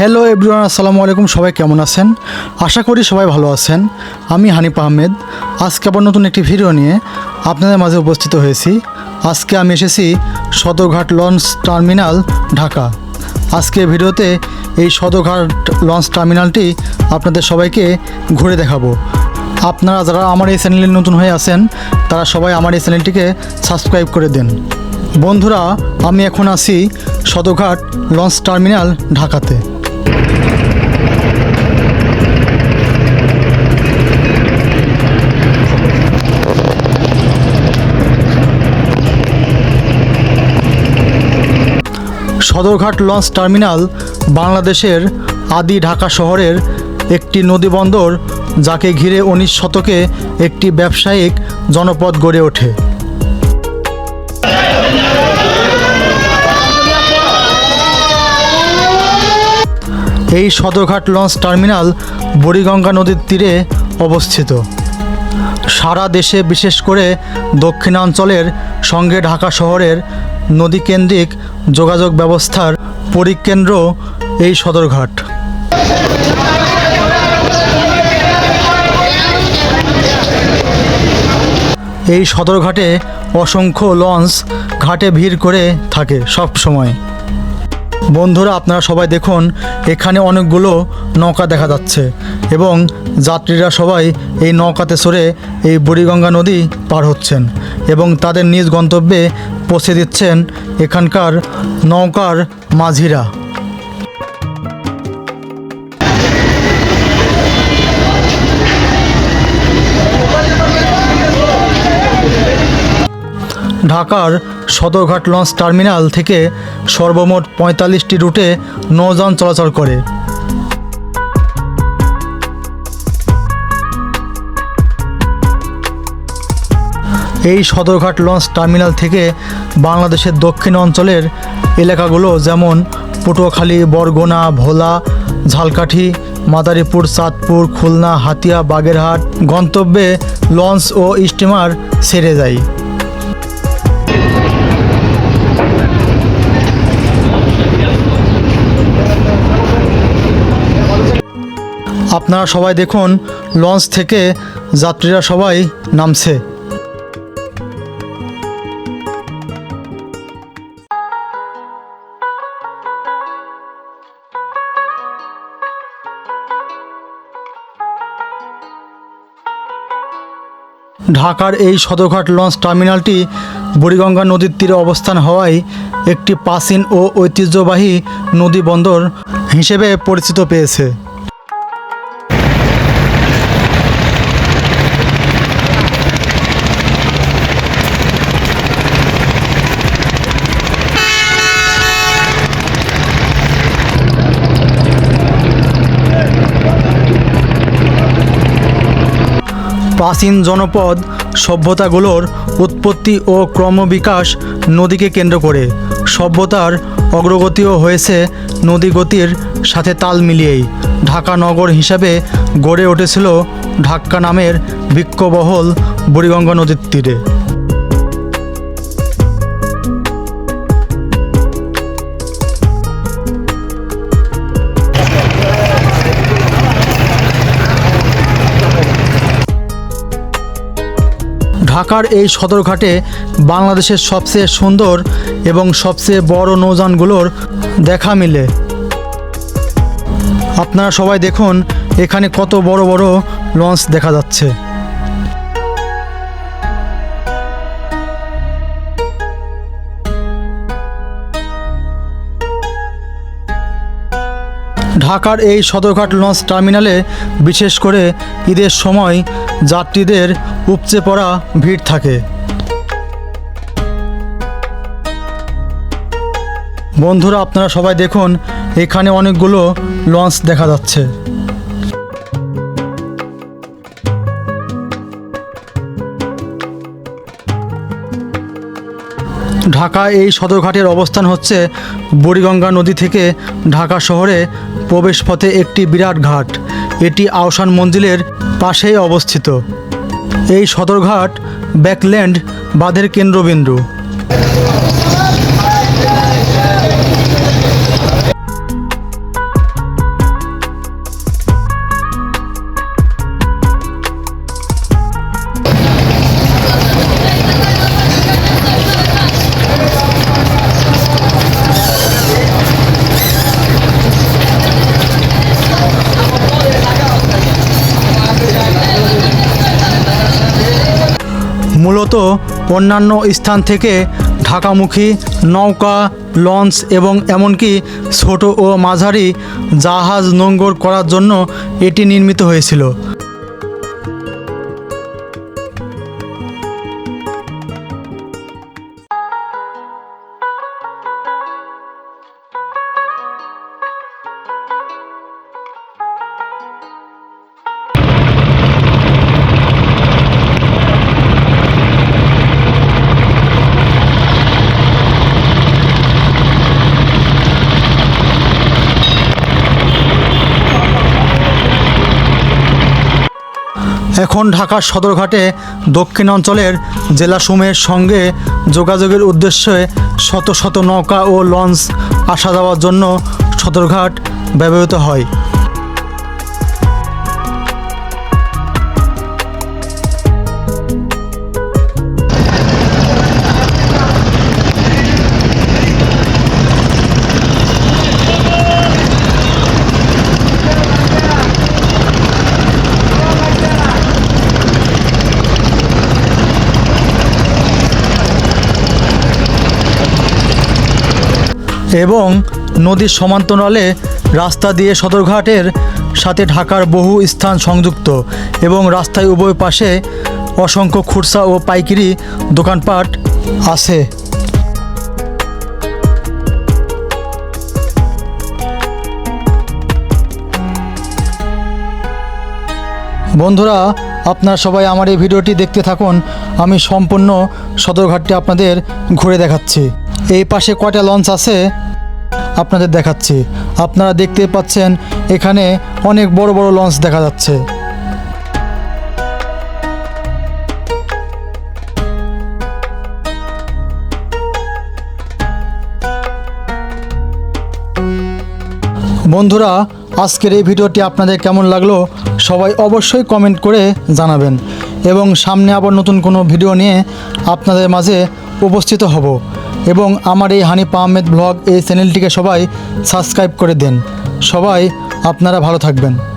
Hello everyone, আসসালামু আলাইকুম, সবাই কেমন আছেন? আশা করি সবাই ভালো আছেন। আমি হানিফ আহমেদ। আজকে আবার নতুন একটি ভিডিও নিয়ে আপনাদের মাঝে উপস্থিত হয়েছি। আজকে আমি এসেছি সদরঘাট লঞ্চ টার্মিনাল, ঢাকা। আজকে ভিডিওতে এই সদরঘাট লঞ্চ টার্মিনালটি আপনাদের সবাইকে ঘুরে দেখাবো। আপনারা যারা আমার এই চ্যানেলে নতুন হয়ে আছেন, তারা সবাই আমার এই চ্যানেলটিকে সাবস্ক্রাইব করে দেন। বন্ধুরা, আমি এখন আছি সদরঘাট লঞ্চ টার্মিনাল, ঢাকাতে। সদরঘাট লঞ্চ টার্মিনাল বাংলাদেশের আদি ঢাকা শহরের একটি নদীবন্দর যাকে ঘিরে উনিশ শতকে একটি ব্যবসায়িক জনপদ গড়ে ওঠে। এই সদরঘাট লঞ্চ টার্মিনাল বুড়িগঙ্গা নদীর তীরে অবস্থিত। সারা দেশে বিশেষ করে দক্ষিণাঞ্চলের সঙ্গে ঢাকা শহরের নদীকেন্দ্রিক যোগাযোগ ব্যবস্থার পরিকেন্দ্র এই সদরঘাট। এই সদরঘাটে অসংখ্য লঞ্চ ঘাটে ভিড় করে থাকে সব সময়। বন্ধুরা, আপনারা সবাই দেখুন, এখানে অনেকগুলো নৌকা দেখা যাচ্ছে এবং যাত্রীরা সবাই এই নৌকাতে চড়ে এই বুড়িগঙ্গা নদী পার হচ্ছেন এবং তাদের নিজ গন্তব্যে পৌঁছে দিচ্ছেন এখানকার নৌকার মাঝিরা। ঢাকার সদরঘাট লঞ্চ টার্মিনাল থেকে সর্বমোট পঁয়তাল্লিশটি রুটে নৌযান চলাচল করে। এই সদরঘাট লঞ্চ টার্মিনাল থেকে বাংলাদেশের দক্ষিণ অঞ্চলের এলাকাগুলো যেমন পটুয়াখালী, বরগুনা, ভোলা, ঝালকাঠি, মাদারীপুর, চাঁদপুর, খুলনা, হাতিয়া, বাগেরহাট গন্তব্যে লঞ্চ ও স্টিমার ছেড়ে যায়। আপনারা সবাই দেখুন, লঞ্চ থেকে যাত্রীরা সবাই নামছে। ঢাকার এই সদরঘাট লঞ্চ টার্মিনালটি বুড়িগঙ্গা নদীর তীরে অবস্থান হওয়ায় একটি প্রাচীন ও ঐতিহ্যবাহী নদী বন্দর হিসেবে পরিচিত পেয়েছে। প্রাচীন জনপদ সভ্যতাগুলোর উৎপত্তি ও ক্রমবিকাশ নদীকে কেন্দ্র করে। সভ্যতার অগ্রগতিও হয়েছে নদী গতির সাথে তাল মিলিয়েই। ঢাকা নগর হিসাবে গড়ে উঠেছিল ঢাক্কা নামের বিক্ষবহল বুড়িগঙ্গা নদীর তীরে। ঢাকার এই সদরঘাটে বাংলাদেশের সবচেয়ে সুন্দর এবং সবচেয়ে বড় নৌযানগুলোর দেখা মিলে। আপনারা সবাই দেখুন, এখানে কত বড় বড় লঞ্চ দেখা যাচ্ছে। ঢাকার এই সদরঘাট লঞ্চ টার্মিনালে বিশেষ করে ঈদের সময় যাত্রীদের উপচে পড়া ভিড় থাকে। বন্ধুরা, আপনারা সবাই দেখুন, এখানে অনেকগুলো লঞ্চ দেখা যাচ্ছে। ঢাকা এই সদরঘাটের অবস্থান হচ্ছে বুড়িগঙ্গা নদী থেকে ঢাকা শহরে প্রবেশপথে একটি বিরাট ঘাট। এটি আওসান মঞ্জিলের পাশেই অবস্থিত। এই সদরঘাট ব্যাকল্যান্ড বাঁধের কেন্দ্রবিন্দু। মতো অন্যান্য স্থান থেকে ঢাকামুখী, নৌকা, লঞ্চ এবং এমনকি ছোট ও মাঝারি জাহাজ নোঙ্গর করার জন্য এটি নির্মিত হয়েছিল। এখন ঢাকার সদরঘাটে দক্ষিণ অঞ্চলের জেলাসমূহের সঙ্গে যোগাযোগের উদ্দেশ্যে শত শত নৌকা ও লঞ্চ আসা যাওয়ার জন্য সদরঘাট ব্যবহৃত হয়। এবং নদীর সমান্তরালে রাস্তা দিয়ে সদরঘাটের সাথে ঢাকার বহু স্থান সংযুক্ত এবং রাস্তায় উভয় পাশে অসংখ্য খুরসা ও পাইকারি দোকানপাট আছে। বন্ধুরা, আপনারা সবাই আমার এই ভিডিওটি দেখতে থাকুন। আমি সম্পূর্ণ সদরঘাটটি আপনাদের ঘুরে দেখাচ্ছি। এই পাশে কয়টা লঞ্চ আছে? আপনাদের দেখাচ্ছি। আপনারা দেখতে পাচ্ছেন, এখানে অনেক বড় বড় লঞ্চ দেখা যাচ্ছে। বন্ধুরা, আজকের এই ভিডিওটি আপনাদের কেমন লাগল, সবাই অবশ্যই কমেন্ট করে জানাবেন। এবং সামনে আবার নতুন কোনো ভিডিও নিয়ে আপনাদের মাঝে উপস্থিত হব। এবং আমার এই হানিফ আহমেদ ব্লগ এই চ্যানেলটিকে সবাই সাবস্ক্রাইব করে দেন। সবাই আপনারা ভালো থাকবেন।